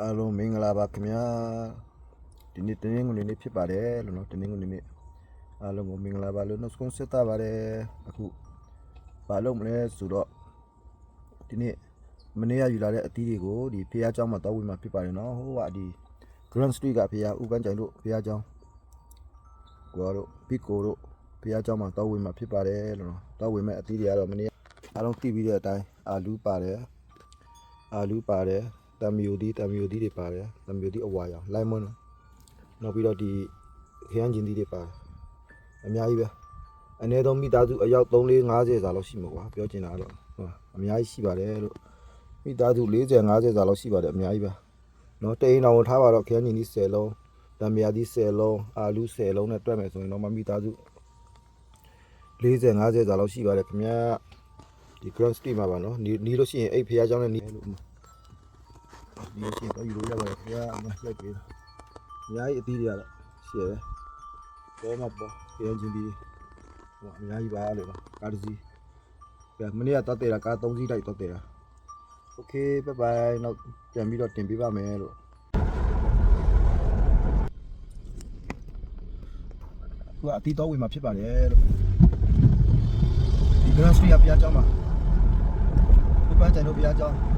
အားလုံးမင်္ဂလာပါခင်ဗျာဒီနေ့တင်းငွေနေ့ဖြစ်ပါတယ်လို့နော်တင်းငွေနေ့အားလုံးကိုမင်္ဂလာပါလို့နှုတ်ခွန်းဆက်တာပါတယ်အခုဘာလုပ်မလဲဆိုတော့ဒီနေ့မနေ့ကယူလာတဲ့အသီးတွေကိုဒီဖះเจ้าမှာတောက်ဝေးမှာဖြစ်ပါတယ်နော်ဟိုကဒီ Grand Street ကဖះဥပန်းကြိုင်တို့ဖះเจ้าကိုတို့ဘီကိုတို့ဖះเจ้าမှာတောက်ဝေးမှာဖြစ်ပါတယ်လို့နော်တောက်ဝေးမဲ့အသီးတွေကတော့မနေ့အားလုံးသိပြီးတဲ့အတိုင်းအာလူးပါတယ် အာလူပါတယ် တမ်မီယိုဒီတမ်မီယိုဒီတွေပါတယ်တမ်မီယိုဒီအဝါရောင်လိုင်မွန်းနောက်ပြီးတော့ဒီခရမ်းကျင်ဒီတွေပါတယ်အများကြီးပဲအနည်းဆုံးမိသားစုအယောက်3 4 50စာလောက်ရှိမှာကွာပြောချင်တာတော့ဟိုအများကြီးရှိပါတယ်လို့မိသားစု40 50စာလောက်ရှိပါတယ်အများကြီးပဲเนาะတိန်အောင်ထားပါတော့ခရမ်းကျင်ဒီ10လုံးတမ်မီယာဒီ10လုံးအာလူ10လုံးနဲ့တွက်မယ်ဆိုရင်တော့မမိသားစု40 50စာလောက်ရှိပါတယ်ခင်ဗျာဒီ Grand Street မှာပါနော်နီးနီးလို့ရှိရင်အဲ့ဖះเจ้าနဲ့နီးလို့ ဒီရှိတော့ယူလို့ရပါတယ်ခင်ဗျာအမလိုက်ပေးတာအများကြီးအသီးတွေကတော့ရှယ်ပေါ်မှာပေါ်ပြန်ချင်းဒီဟိုအများကြီးပါလို့ပါကားတစ်စီးကဲမနေ့ကတောက်တယ်ကား၃စီးတိုက်တောက်တယ်โอเคဘိုင်ဘိုင်နောက်ပြန်ပြီးတော့တင်ပေးပါမယ်လို့သူကအတီးတော့ဝင်မှာဖြစ်ပါတယ်လို့ဒီ Grand Street ကဘုရားကျောင်းမှာဒီပန်းကျန်တို့ဘုရားကျောင်း အဲ့မှာ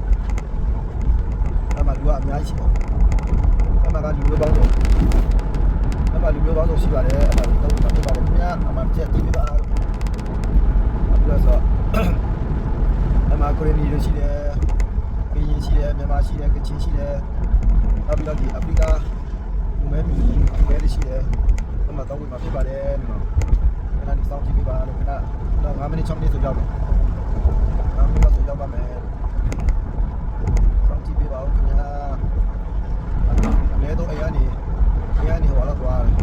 လူကအများကြီးရှိတယ်။အဲ့မှာကလူမျိုးပေါင်းစုံ။အဲ့မှာလူမျိုးပေါင်းစုံရှိပါတယ်။အဲ့မှာလူတော့မှာဖြစ်ပါတယ်ခင်ဗျာ။အမှန်ချက်ကြည့်ပြပါလို့။အခုတော့ဆိုအဲ့မှာကိုရီးနီတို့ရှိတယ်။ပြည်ရင်ရှိတယ်၊မြန်မာရှိတယ်၊ကချင်ရှိတယ်။နောက်ပြီးတော့ဒီအာဖရိကလူမဲမီလူမဲတွေရှိတယ်။အဲ့မှာတော့ဝင်မှာဖြစ်ပါတယ်လို့။ခဏဒီစောင့်ကြည့်ပြပါလို့ခဏတော့9မိနစ်6မိနစ်ဆိုရောက်တယ်။9မိနစ်ဆိုရောက်ပါမယ်လို့စောင့်ကြ ည့်ပေးပါဦးခင်ဗျာအနည်းတော့အရာနေအရာနေဟိုလောက်သွားတယ်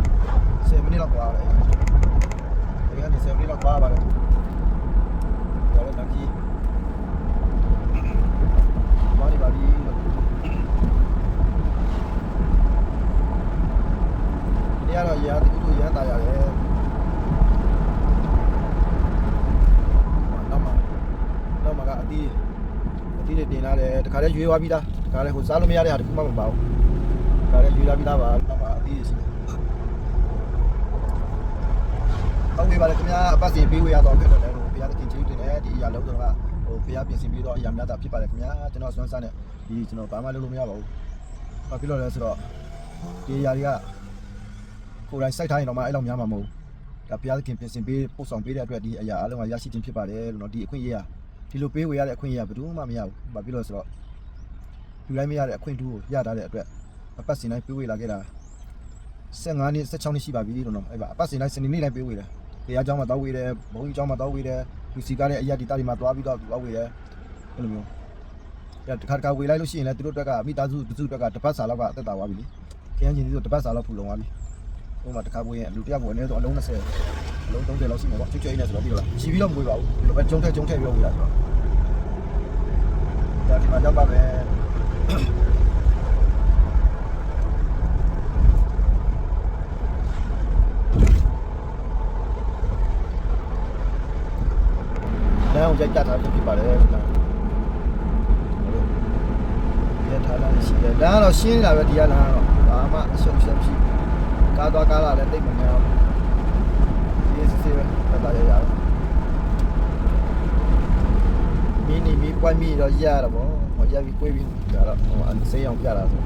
10မိနစ်လောက်သွားတယ်အရာနေ10မိနစ်လောက်သွားပါတယ်ဒါလည်းတန်ကြီးဘာဒီဘာဒီဒီကတော့ရာတူတူရမ်းတာရတယ်နောက်မှာနောက်မှာကအတီး အသီးတွေတင် လာတယ်တခါတည်းရွေးသွားပြီးသားတခါတည်းဟိုစားလို့မရတဲ့ဟာတခုမှမပါဘူးတခါတည်းရွေးလာပြီးသားပါတော့ပါအသီးတွေရှိတယ်တောင်းဝေးပါလေခင်ဗျာအပတ်စဉ်ပေးဝေးရတော့ခဲ့တော့လည်းဟိုဘုရားသခင်ကျေးဇူးတင်တယ်ဒီအရာလုံးတော့ကဟိုဘုရားပြင်ဆင်ပြီးတော့အရာများတာဖြစ်ပါတယ်ခင်ဗျာကျွန်တော်ဆွမ်းစားနေဒီကျွန်တော်ဘာမှလုပ်လို့မရပါဘူးဘာဖြစ်လို့လဲဆိုတော့ဒီအရာတွေကကိုယ်တိုင်စိုက်ထားရင်တော့မှအဲ့လောက်များမှာမဟုတ်ဘူးဒါဘုရားသခင်ပြင်ဆင်ပေးပို့ဆောင်ပေးတဲ့အတွက်ဒီအရာအလုံးကရရှိခြင်းဖြစ်ပါတယ်လို့နော်ဒီအခွင့်အရေးကဒီလိုပေးဝေရတဲ့အခွင့်အရေးကဘယ်သူမှမရဘူး။ဘာဖြစ်လို့လဲဆိုတော့ လူတိုင်းမရတဲ့အခွင့်အတူကိုရထားတဲ့အတွက်အပတ်စဉ်တိုင်းပေးဝေလာခဲ့တာ15နှစ်16နှစ်ရှိပါပြီလို့နော်အဲ့ပါအပတ်စဉ်တိုင်းစနေနေ့တိုင်းပေးဝေတယ်။တရားကျောင်းမှာတောက်ဝေတယ်၊ဘုန်းကြီးကျောင်းမှာတောက်ဝေတယ်၊လူစီကားတဲ့အရာဒီတာတွေမှာသွားပြီးတော့တောက်ဝေတယ်။အဲ့လိုမျိုး။အဲ့တခါတခါဝေလိုက်လို့ရှိရင်လည်းသူတို့အတွက်ကမိသားစုတစုအတွက်ကတစ်ပတ်စာလောက်ကအသက်တာသွားပြီလေ။ခရမ်းချင်းစီဆိုတစ်ပတ်စာလောက်ဖူလုံသွားပြီ။ဟိုမှာတခါဝေရင်လူတစ်ယောက်ကိုအနည်းဆုံးအလုံး20အလုံး30လောက်ရှိမှာပေါ့။ချွတ်ချွတ်နေဆိုတော့ပြီးတော့လား။ချီပြီးတော့မဝေပါဘူး။ဒီလိုပဲကျုံထက်ကျုံထက်ပြီးတော့ဝေတာဆိုတော့ဒါဒီမှာရောက်ပါမယ် လမ်းကိုရိုက်ကြတာဖြစ်ပါတယ်လမ်းဒီထားလာရှိတယ်လမ်းကတော့ရှင်းနေတာပဲဒီကလမ်းကတော့ဘာမှအရှုံးရှုံးရှိကားသွားကားလာလည်းတိတ်မများဘူးဒီစစ်စစ်ပဲတတ်ရရအောင်မီနီမီပွိုင်းမီတော့ရရတော့ဗော ဟောရပြီးကိုွေးပြီးဒါတော့ဟိုအစေးအောင်ပြတာဆို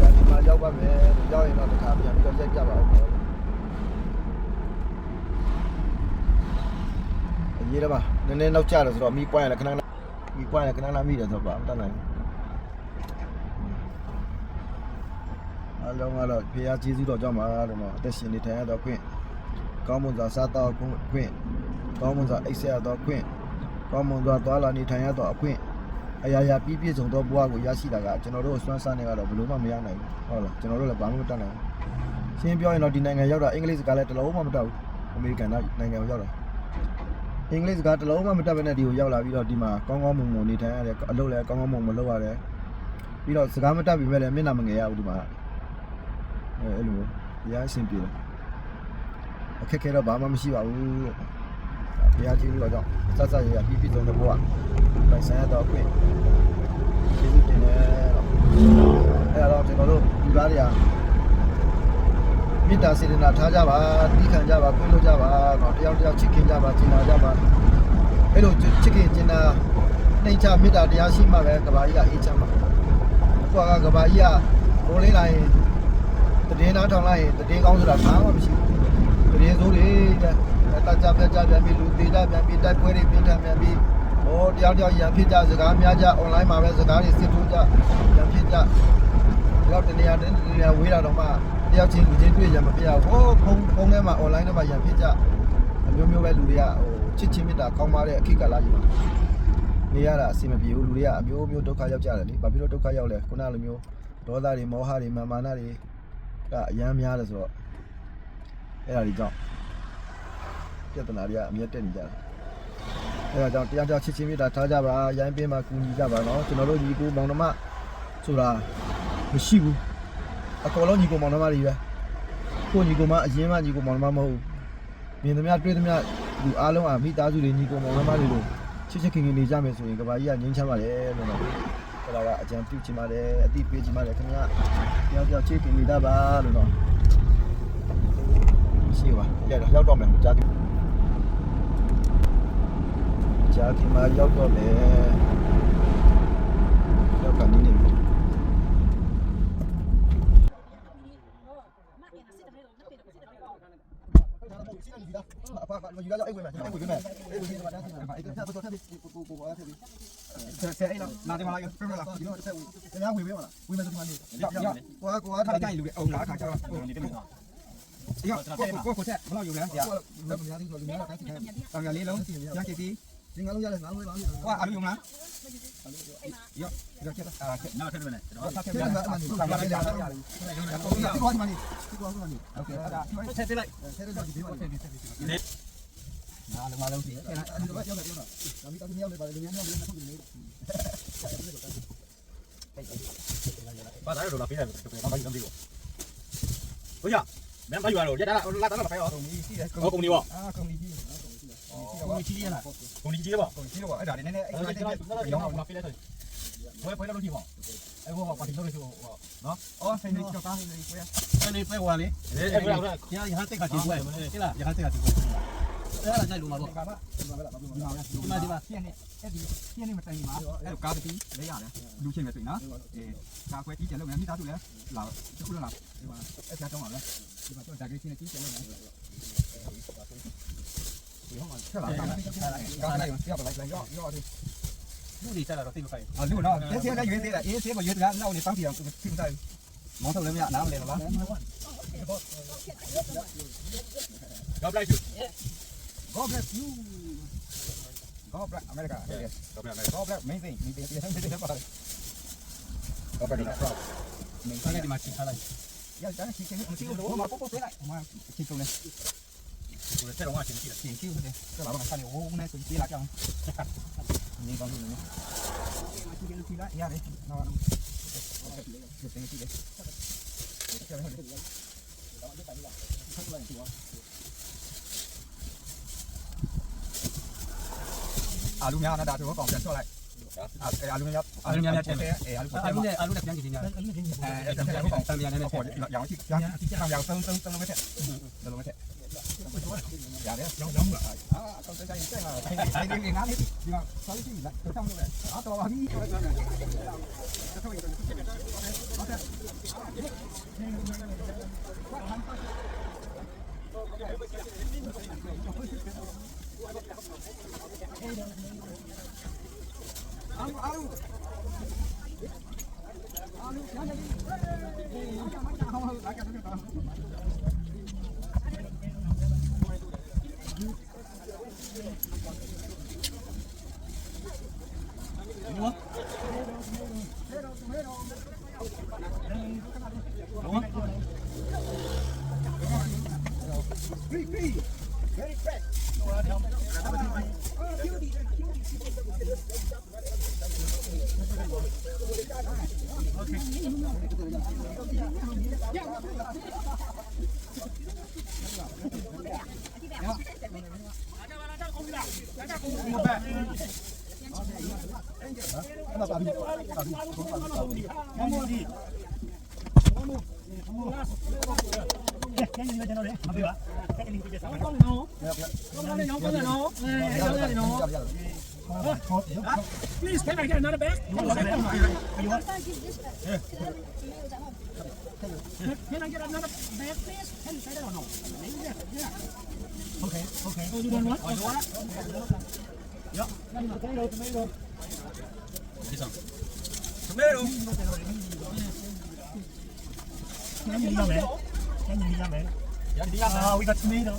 ဒါဒီမှာရောက်ပါမယ်ရောက်ရင်တော့တစ်ခါပြန်ပြီးတော့ရိုက်ကြပါဦးအရေးတော့ပါနည်းနည်းနောက်ကျတယ်ဆိုတော့မီပွိုင်းရလည်းခဏခဏမီပွိုင်းရလည်းခဏခဏမိတယ်ဆိုတော့ဘာမှတတ်နိုင်ဘူးအလုံးကတော့ဖေရကျေးဇူးတော်ကြောင့်ပါလို့နော်အသက်ရှင်နေထိုင်ရတော့ခွင့်ကောင်းမွန်စွာစားတော့ခွင့်ကောင်းမွန်စွာအိပ်ဆက်ရတော့ခွင့် ကောင်းမွန်စွာသွားလာနေထိုင်ရတော့အခွင့်အရာရာပြည့်ပြည့်စုံသောဘဝကိုရရှိတာကကျွန်တော်တို့စွမ်းစားနေကတော့ဘယ်လို့မှမရနိုင်ဘူးဟုတ်လားကျွန်တော်တို့လည်းဘာမှမတတ်နိုင်ဘူးရှင်းပြောရင်တော့ဒီနိုင်ငံရောက်တာအင်္ဂလိပ်စကားလည်းတစ်လုံးမှမတတ်ဘူးအမေရိကန်နိုင်ငံကိုရောက်တာအင်္ဂလိပ်စကားတစ်လုံးမှမတတ်ဘဲနဲ့ဒီကိုရောက်လာပြီးတော့ဒီမှာကောင်းကောင်းမွန်မွန်နေထိုင်ရတယ်အလုပ်လည်းကောင်းကောင်းမွန်မွန်လုပ်ရတယ်ပြီးတော့စကားမတတ်ပြီမဲ့လည်းမျက်နှာမငယ်ရဘူးဒီမှာအဲအဲ့လိုမျိုးဒီအဆင်ပြေတယ်အခက်ခဲတော့ဘာမှမရှိပါဘူး တရားကြီးလို့ကြောင့်စစရရပြီးပြီးဆုံးတဲ့ဘဝပိုင်ဆိုင်ရတော့အခွင့်ကျေးဇူးတင်တယ်အဲ့တော့ကျွန်တော်တို့ဒီပါးတွေကမေတ္တာစေတနာထားကြပါတီးခံကြပါခွင့်လို့ကြပါတော့တယောက်တယောက်ချစ်ခင်ကြပါကျင်နာကြပါအဲ့လိုချစ်ခင်ကျင်နာနှိမ့်ချမေတ္တာတရားရှိမှပဲကဘာကြီးကအေးချမ်းပါအခုကကဘာကြီးကဘိုးလေးလိုက်တည်င်းနားထောင်လိုက်ရင်တည်င်းကောင်းဆိုတာဘာမှမရှိဘူးတည်င်းဆိုးတွေတဲ့ တကြပြကြပြန်ပြီးလူသေးကြပြန်ပြီးတိုက်ပွဲတွေပြင်းထန်ပြန်ပြီးဟောတယောက်တယောက်ရန်ဖြစ်ကြစကားများကြ online မှာပဲစကားတွေစစ်ထိုးကြရန်ဖြစ်ကြဒီတော့တနေရာတနေရာဝေးတာတော့မှတယောက်ချင်းလူချင်းတွေ့ရမှာပြရဟိုဖုန်းဖုန်းထဲမှာ online ထဲမှာရံဖြစ်ကြအမျိုးမျိုးပဲလူတွေကဟိုချစ်ချင်းမေတ္တာကောင်းပါတဲ့အခက်ကလာကြီးမှာနေရတာအဆင်မပြေဘူးလူတွေကအမျိုးမျိုးဒုက္ခရောက်ကြတယ်လေဘာဖြစ်လို့ဒုက္ခရောက်လဲခုနလိုမျိုးဒေါသတွေမောဟတွေမာမာနတွေကအယမ်းများတယ်ဆိုတော့အဲ့ဒါတွေကြောင့် ပြဿနာတွေကအမြဲတက်နေကြတယ်အဲ့ဒါကြောင့်တရားကြောင့်ချစ်ချင်းမေတ္တာထားကြပါရိုင်းပင်းမှာကူညီကြပါနော်ကျွန်တော်တို့ညီကိုမောင်နှမဆိုတာမရှိဘူးအကောင်လုံးညီကိုမောင်နှမတွေပဲကိုညီကိုမအရင်မှညီကိုမောင်နှမမဟုတ်ဘူးမြင်သမျှတွေ့သမျှလူအားလုံးအမိသားစုတွေညီကိုမောင်နှမတွေလို့ချစ်ချစ်ခင်ခင်နေကြမယ်ဆိုရင်ကဘာကြီးကငြိမ်းချမ်းပါတယ်လို့တော့အဲ့ဒါကအကြံပြုချင်ပါတယ်အတိပေးချင်ပါတယ်ခင်ဗျာတယောက်တယောက်ချစ်ခင်နေတတ်ပါလို့တော့ရှိပါရတော့ရောက်တော့မယ်ကြားခင် ကြားခင်မှာရောက်တော့မယ်ရောက်ကနေနေပြီအဖကမယူရတော့အိတ်ဝင်မယ်အိတ်ဝင်မယ်အိတ်ဝင်မယ်ဒါဆိုအဲ့ဒါဆက်တော့ထပ်ပြီးကိုကိုကိုအားထပ်ပြီးဆယ်အဲ့တော့နားတယ်မလားပြမလားဒီတော့ဆက်ဝင်ခင်ဗျားဝင်ပေးမလားဝင်မယ်ဆိုဒီမှာနေရောက်ရောက်ကိုကကိုအားထပ်ထိုင်လူတွေအုံလာခါကျတော့ဒီတမင်ရောကိုကိုဆက်ဘယ်လောက်ယူလဲဆရာကိုများသေးတော့လူများတိုင်းခိုင်းတံရလေးလုံးရချစ်ပြီး ဒီငါလုံးရတယ်ငါလုံးပါဘူး ဟိုအလူယူမလားရောရောချက်အာချက် နောက်ထပ်တယ်နဲ့ကျွန်တော် ဆက် ဆ ချက် ယ် ပြ က တာ အမှန် ဒီ ကို က က ဘာ ဘာ လဲ လဲ ကြာ ကြာ တာ တာ ရ ရတယ် ပြီ ဒီကောဒီမှာနေဒီကောဒီမှာနေ โอเคအဲ့ဒါ ဆယ်တော့ဒီမှာဆယ်တော့ဒီမှာဆက်ပြီးဆက်ပြီး နားလုံးမလုံးစီ အဲ့ဒါအဲ့ဒီတော့ရောက်တယ်ပြောတာဒါမိသားစုမြောက်လေပါလေလူများမြောက်လေမဟုတ်ဘူးလေ ဘာသာရတော့လာပေးတယ်ဘာမှမသိဘူးဟုတ်ရမင်းဘာယူရတော့ရက်တာလာတာလာဖိုင်ရော ကုန်ကြီးရှိတယ် ဟောကုန်နေပေါ့ အာကုန်ကြီး ကြီးကုန်ကြီးကြီးရလားကုန်ကြီးကြီးပေါ့ကုန်ကြီးတော့အဲ့ဒါနည်းနည်းအဲ့အဲ့ဒါဒါကျွန်ကျွန်တော်တော်ကျွန်တော်လာပေးလိုက်ဆိုဘယ်ဘယ်တော့ဒီပေါ့အဲ့ဟောပါတီလို့ဆိုဟောနော်အော်ဆိုင်နေတော့ကားနေကွယ်အဲ့ဒီပဲဝါလေအဲ့အဲ့ဘယ်တော့ညာရဟန်းတိတ်ခါတီးပွဲဟဲ့လားရဟန်းတိတ်ခါတီးပွဲအဲ့ဒါနိုင်လို့မှာပေါ့ကားပါဒီမှာပဲဒီမှာပဲဒီမှာဒီမှာပြည့်နေအဲ့ဒီပြည့်နေမတိုင်မှာအဲ့ကားတစ်ပြီးလဲရတယ်လူချင်းပဲဆိုရင်နော်အေးကားခွဲကြီးကျလုံးနေမိသားစုလဲလာတခုလားဒီမှာအဲ့ဒါတော့ပါပဲဒီမှာတော့ဒါကြီးချင်းကြီးကျလုံးနေ lúc gì sao là đầu tiên phải ở lúc đó thế thế nó dưới thế là ý thế mà dưới ra lâu thì tăng tiền kim tay món thầu lên nhà nó lên là bán gặp lại chú God bless you God bless America yes God bless God bless amazing mình tiền tiền mình tiền bao God bless America mình sang đây thì mà chỉ sang đây giờ chắc chỉ chỉ một xíu nữa mà cũng cũng thế lại mà chỉ cùng này 우리 새로 와 지금 지금 키우는데 그 마마 간이 오네 좀 뒤라 좀 nhìn con mình alunya nó đã thua còn chuyển cho lại alunya nhập alunya nhập trên alunya alunya nhập trên gì nhỉ alunya nhập trên còn tăng gì này này giảm chứ tăng giảm tăng tăng tăng lên cái thế tăng lên cái thế များများချက်တယ်အဲအာလူအာလူနဲ့အာလူနဲ့ပြန်ကြည့်နေတယ်အဲပြန်ပြန်ကောင်တန်ပြန်နေနေဟောရောင်းကြည့် ရောင်းရောင်းသုံးသုံးသုံးလုံးပဲချက်သုံးလုံးပဲချ Please, can I get another bag? You want Can I get another bag, please? Can you say that or no? Yeah. Okay, okay. Oh, you don't want? Oh, you want? Yeah. Tomato, tomato. This one. Tomato. Can you eat that. Can you eat that, man? Yeah, uh, we got tomato.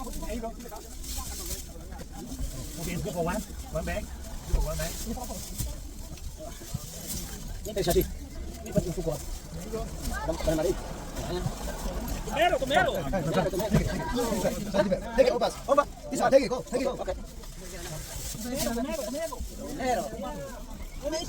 Okay, let's go for one. One bag. Go for one bag. Ini sih. Ini penting suku. Kamu mari. Tomero, tomero. Take it, Obas. Obas, this one, take it, go, take it, go. Okay. Tomero, tomero. Tomero. Tomero.